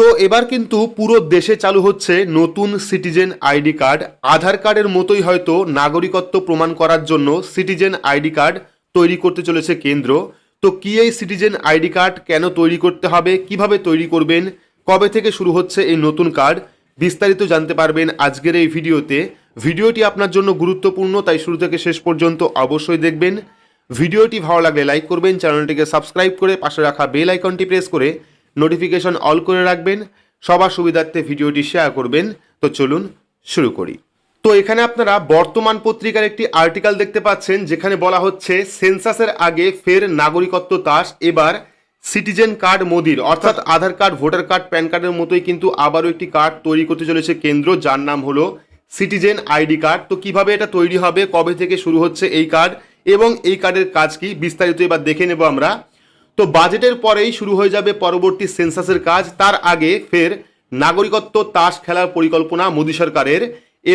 তো এবার কিন্তু পুরো দেশে চালু হচ্ছে নতুন সিটিজেন আইডি কার্ড। আধার কার্ডের মতোই হয়তো নাগরিকত্ব প্রমাণ করার জন্য সিটিজেন আইডি কার্ড তৈরি করতে চলেছে কেন্দ্র। তো কি এই সিটিজেন আইডি কার্ড কেন তৈরি করতে হবে? কীভাবে তৈরি করবেন? কবে থেকে শুরু হচ্ছে এই নতুন কার্ড? বিস্তারিত জানতে পারবেন আজকের এই ভিডিওতে। ভিডিওটি আপনার জন্য গুরুত্বপূর্ণ, তাই শুরু থেকে শেষ পর্যন্ত অবশ্যই দেখবেন। ভিডিওটি ভালো লাগলে লাইক করবেন, চ্যানেলটিকে সাবস্ক্রাইব করে পাশে রাখা বেল আইকনটি প্রেস করে নোটিফিকেশন অল করে রাখবেন, সবার সুবিধার্থে ভিডিওটি শেয়ার করবেন। তো চলুন শুরু করি। তো এখানে আপনারা বর্তমান পত্রিকার একটি আর্টিকেল দেখতে পাচ্ছেন, যেখানে বলা হচ্ছে সেন্সাসের আগে ফের নাগরিকত্ব তাস এবার সিটিজেন কার্ড মোদির। অর্থাৎ Aadhaar card voter card PAN কার্ডের মতোই কিন্তু আবারও একটি কার্ড তৈরি করতে চলেছে কেন্দ্র, যার নাম হলো সিটিজেন আইডি কার্ড তো কীভাবে এটা তৈরি হবে, কবে থেকে শুরু হচ্ছে এই কার্ড এবং এই কার্ডের কাজ কি, বিস্তারিত এবার দেখে নেব আমরা। তো বাজেটের পরেই শুরু হয়ে যাবে পরবর্তী সেন্সাসের কাজ। তার আগে ফের নাগরিকত্ব তাস খেলার পরিকল্পনা মোদী সরকারের।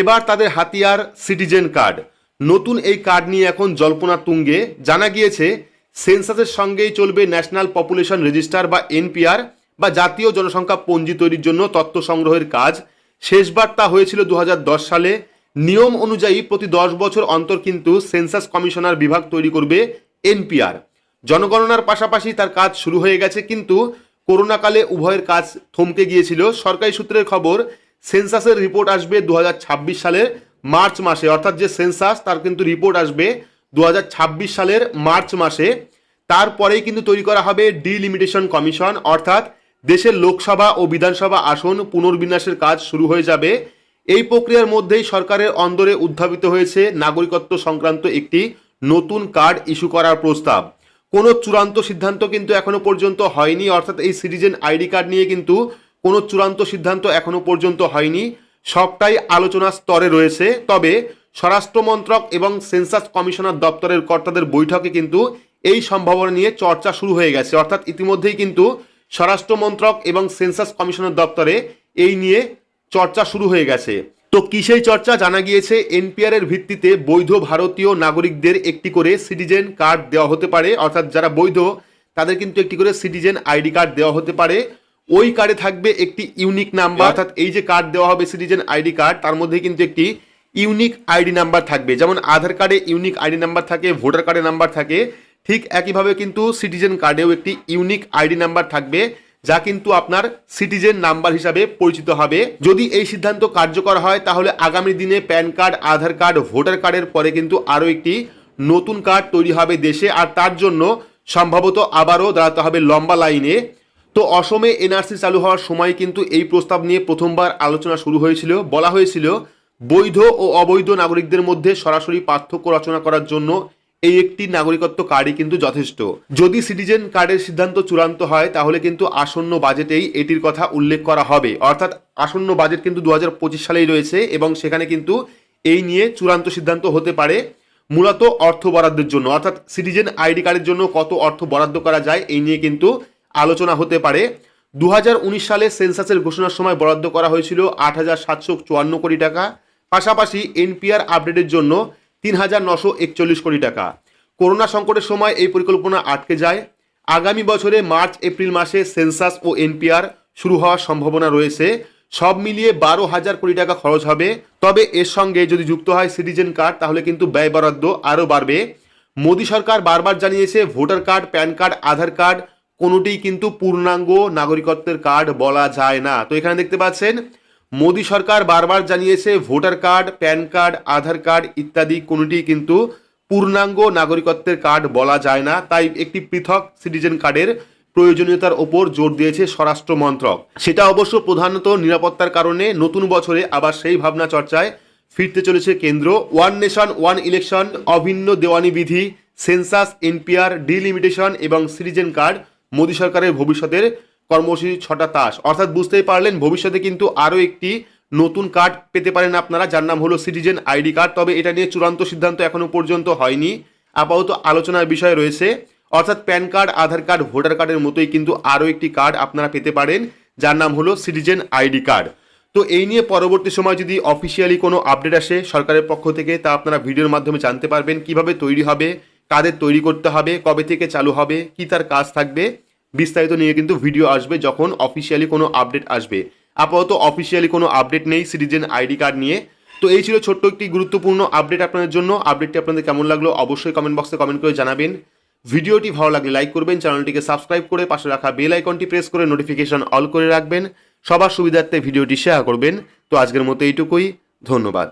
এবার তাদের হাতিয়ার সিটিজেন কার্ড। নতুন এই কার্ড নিয়ে এখন জল্পনা তুঙ্গে। জানা গিয়েছে, সেন্সাসের সঙ্গেই চলবে ন্যাশনাল পপুলেশন রেজিস্টার বা এনপিআর বা জাতীয় জনসংখ্যা পঞ্জি তৈরির জন্য তথ্য সংগ্রহের কাজ। শেষবার তা হয়েছিল দু হাজার দশ সালে। নিয়ম অনুযায়ী প্রতি দশ বছর অন্তর কিন্তু সেন্সাস কমিশনার বিভাগ তৈরি করবে এনপিআর। জনগণনার পাশাপাশি তার কাজ শুরু হয়ে গেছে, কিন্তু করোনাকালে উভয়ের কাজ থমকে গিয়েছিল। সরকারি সূত্রের খবর, সেন্সাসের রিপোর্ট আসবে দু হাজার ছাব্বিশ সালের মার্চ মাসে। অর্থাৎ যে সেন্সাস, তার কিন্তু রিপোর্ট আসবে দু হাজার ছাব্বিশ সালের মার্চ মাসে। তারপরেই কিন্তু তৈরি করা হবে ডিলিমিটেশন কমিশন। অর্থাৎ দেশের লোকসভা ও বিধানসভা আসন পুনর্বিন্যাসের কাজ শুরু হয়ে যাবে। এই প্রক্রিয়ার মধ্যেই সরকারের অন্দরে উদ্ভাবিত হয়েছে নাগরিকত্ব সংক্রান্ত একটি নতুন কার্ড ইস্যু করার প্রস্তাব। কোনো চূড়ান্ত সিদ্ধান্ত কিন্তু এখনও পর্যন্ত হয়নি, অর্থাৎ এই সিটিজেন আইডি কার্ড নিয়ে কিন্তু কোনো চূড়ান্ত সিদ্ধান্ত এখনও পর্যন্ত হয়নি। সবটাই আলোচনা স্তরে রয়েছে। তবে স্বরাষ্ট্র মন্ত্রক এবং সেন্সাস কমিশনার দপ্তরের কর্তাদের বৈঠকে কিন্তু এই সম্ভাবনা নিয়ে চর্চা শুরু হয়ে গেছে। অর্থাৎ ইতিমধ্যেই কিন্তু স্বরাষ্ট্র মন্ত্রক এবং সেন্সাস কমিশনার দপ্তরে এই নিয়ে চর্চা শুরু হয়ে গেছে। তো কিসেই চর্চা জানা গিয়েছে? এনপিআর এর ভিত্তিতে বৈধ ভারতীয় নাগরিকদের একটি করে সিটিজেন কার্ড দেওয়া হতে পারে। অর্থাৎ যারা বৈধ তাদের কিন্তু একটি করে সিটিজেন আইডি কার্ড দেওয়া হতে পারে। ওই কার্ডে থাকবে একটি ইউনিক নাম্বার। অর্থাৎ এই যে কার্ড দেওয়া হবে সিটিজেন আইডি কার্ড তার মধ্যে কিন্তু একটি ইউনিক আইডি নাম্বার থাকবে। যেমন আধার কার্ডে ইউনিক আইডি নাম্বার থাকে ভোটার কার্ডে নাম্বার থাকে ঠিক একইভাবে কিন্তু সিটিজেন কার্ডেও একটি ইউনিক আইডি নাম্বার থাকবে। যা কিন্তু আপনার সিটিজেন নাম্বার হিসাবে পরিচিত হবে। যদি এই সিদ্ধান্ত কার্যকর হয়, তাহলে আগামী দিনে PAN card, Aadhaar card, voter কার্ডের পরে কিন্তু আরও একটি নতুন কার্ড তৈরি হবে দেশে। আর তার জন্য সম্ভবত আবারও দাঁড়াতে হবে লম্বা লাইনে। তো অসমে এনআরসি চালু হওয়ার সময় কিন্তু এই প্রস্তাব নিয়ে প্রথমবার আলোচনা শুরু হয়েছিল। বলা হয়েছিল, বৈধ ও অবৈধ নাগরিকদের মধ্যে সরাসরি পার্থক্য রচনা করার জন্য এই একটি নাগরিকত্ব কার্ডই কিন্তু যথেষ্ট। যদি সিটিজেন কার্ডের সিদ্ধান্ত চূড়ান্ত হয়, তাহলে কিন্তু আসন্ন বাজেটেই এটির কথা উল্লেখ করা হবে। অর্থাৎ আসন্ন বাজেট কিন্তু দু হাজার পঁচিশ সালেই রয়েছে এবং সেখানে কিন্তু এই নিয়ে চূড়ান্ত সিদ্ধান্ত হতে পারে মূলত অর্থ বরাদ্দের জন্য। অর্থাৎ সিটিজেন আইডি কার্ডের জন্য কত অর্থ বরাদ্দ করা যায়, এই নিয়ে কিন্তু আলোচনা হতে পারে। দু হাজার উনিশ সালে সেন্সাসের ঘোষণার সময় বরাদ্দ করা হয়েছিল আট হাজার সাতশো চুয়ান্ন কোটি টাকা। পাশাপাশি এনপিআর আপডেটের জন্য তিন হাজার নশো একচল্লিশ কোটি টাকা। করোনা সংকটের সময় এই পরিকল্পনা আটকে যায়। আগামী বছরে মার্চ, এপ্রিল মাসে সেন্সাস ও এনপিআর শুরু হওয়ার সম্ভাবনা রয়েছে। সব মিলিয়ে বারো হাজার কোটি টাকা খরচ হবে। তবে এর সঙ্গে যদি যুক্ত হয় সিটিজেন কার্ড, তাহলে কিন্তু ব্যয় বরাদ্দ আরও বাড়বে। মোদী সরকার বারবার জানিয়েছে, voter card, PAN card, Aadhaar card, কোনোটিই কিন্তু পূর্ণাঙ্গ নাগরিকত্বের কার্ড বলা যায় না। তো এখানে দেখতে পাচ্ছেন মোদী সরকার বারবার জানিয়েছে voter card, PAN card, Aadhaar card ইত্যাদি কোনোটি কিন্তু পূর্ণাঙ্গ নাগরিকত্বের কার্ড বলা যায় না। তাই একটি পৃথক সিটিজেন কার্ডের প্রয়োজনীয়তার ওপর জোর দিয়েছে স্বরাষ্ট্র মন্ত্রক। সেটা অবশ্য প্রধানত নিরাপত্তার কারণে নতুন বছরে আবার সেই ভাবনা চর্চায় ফিরতে চলেছে কেন্দ্র। ওয়ান নেশন, ওয়ান ইলেকশন, অভিন্ন দেওয়ানি বিধি, সেন্সাস, এনপিআর, ডিলিমিটেশন এবং সিটিজেন কার্ড মোদী সরকারের ভবিষ্যতের কর্মসূচি ছটা তাস। অর্থাৎ বুঝতেই পারলেন, ভবিষ্যতে কিন্তু আরও একটি নতুন কার্ড পেতে পারেন আপনারা, যার নাম হলো সিটিজেন আইডি কার্ড। তবে এটা নিয়ে চূড়ান্ত সিদ্ধান্ত এখনও পর্যন্ত হয়নি। আপাতত আলোচনার বিষয় রয়েছে। অর্থাৎ PAN card, Aadhaar card, voter কার্ডের মতোই কিন্তু আরও একটি কার্ড আপনারা পেতে পারেন, যার নাম হলো সিটিজেন আইডি কার্ড। তো এই নিয়ে পরবর্তী সময় যদি অফিসিয়ালি কোনো আপডেট আসে সরকারের পক্ষ থেকে, তা আপনারা ভিডিওর মাধ্যমে জানতে পারবেন, কীভাবে তৈরি হবে, কাদের তৈরি করতে হবে, কবে থেকে চালু হবে, কি তার কাজ থাকবে। বিস্তারিত নিয়ে কিন্তু ভিডিও আসবে যখন অফিসিয়ালি কোনো আপডেট আসবে। আপাতত অফিসিয়ালি কোনো আপডেট নেই সিটিজেন আইডি কার্ড নিয়ে। তো এই ছিল ছোট্ট একটি গুরুত্বপূর্ণ আপডেট আপনাদের জন্য। আপডেটটি আপনাদের কেমন লাগল অবশ্যই কমেন্ট বক্সে কমেন্ট করে জানাবেন। ভিডিওটি ভালো লাগলে লাইক করবেন চ্যানেলটিকে সাবস্ক্রাইব করে পাশে রাখা বেল আইকনটি প্রেস করে নোটিফিকেশন অল করে রাখবেন। সবার সুবিধার্থে ভিডিওটি শেয়ার করবেন। তো আজকের মতো এইটুকুই, ধন্যবাদ।